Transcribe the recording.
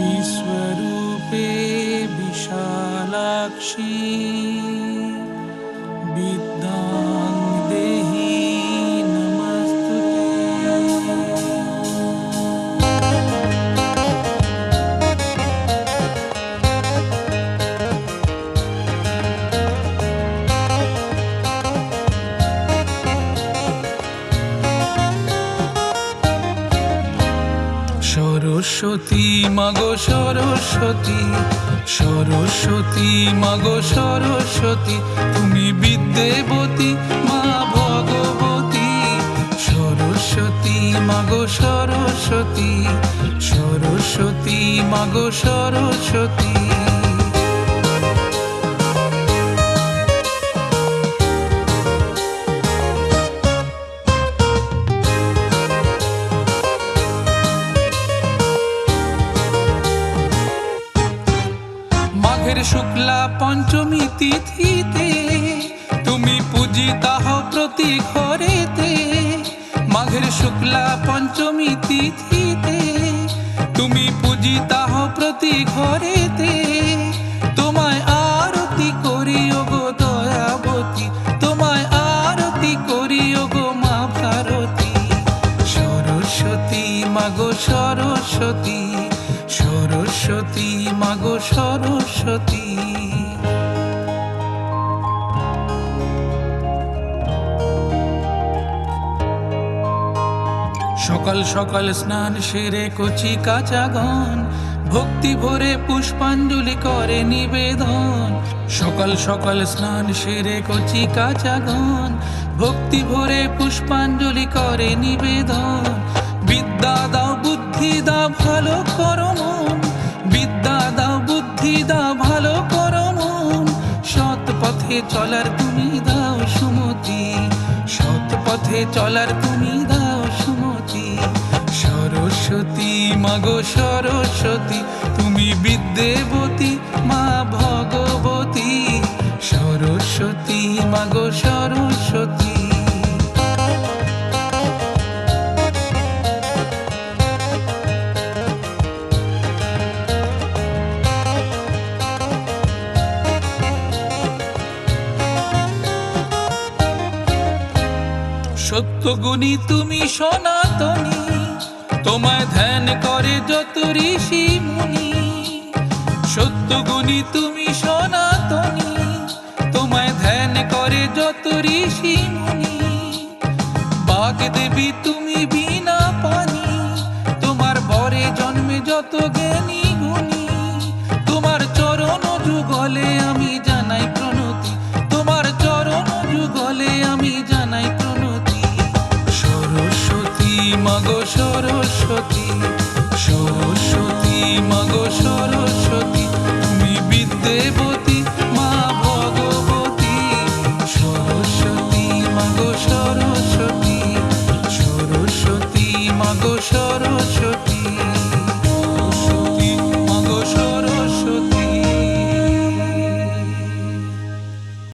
विश्वरूपे विशालाक्षी সরস্বতী, মাগো সরস্বতী সরস্বতী, মাগো সরস্বতী, তুমি বিদ্যেবতী, মা ভগবতী। সরস্বতী, মাগো সরস্বতী সরস্বতী, মাগো সরস্বতী। মাঘের শুক্লা পঞ্চমী তিথিতে, তুমি পূজিতাহ প্রতি ঘরেতে। মাঘের শুক্লা পঞ্চমী তিথিতে, তুমি পূজিতাহ প্রতি ঘরেতে। তোমায় আরতি করি গো দয়াবতী, তোমায় আরতি করি গো মা ভারতী। সরস্বতী, মাগো সরস্বতী সরস্বতী, মাগো সরস্বতী। সকাল সকাল স্নান সেরে কচি কাঁচা গন, ভক্তি ভরে পুষ্পাঞ্জলি করে নিবেদন। সকাল সকাল স্নান সেরে কচি কাঁচা গন, ভক্তি ভরে পুষ্পাঞ্জলি করে নিবেদন। বিদ্যা দাও বুদ্ধি দাও ভালো করো মন, বিদ্যা দাও বুদ্ধি দাও ভালো করো মন। সৎ পথে চলার তুমি দাও সুমতি, সৎ পথে চলার তুমি দাও সুমতি। সরস্বতী, মাগো সরস্বতী, তুমি বিদ্যেবতী, মা ভগবতী। সরস্বতী, মাগো সরস্বতী সত্যগুণী তুমি সনাতনী। তোমায় ধ্যান করে যত ঋষি মুনি। সত্যগুণী তুমি সনাতনী। তোমায় ধ্যান করে যত ঋষি মুনি। বাগ দেবী তুমি বিনা পানি। তোমার বরে জন্মে যত জ্ঞানী যুগলে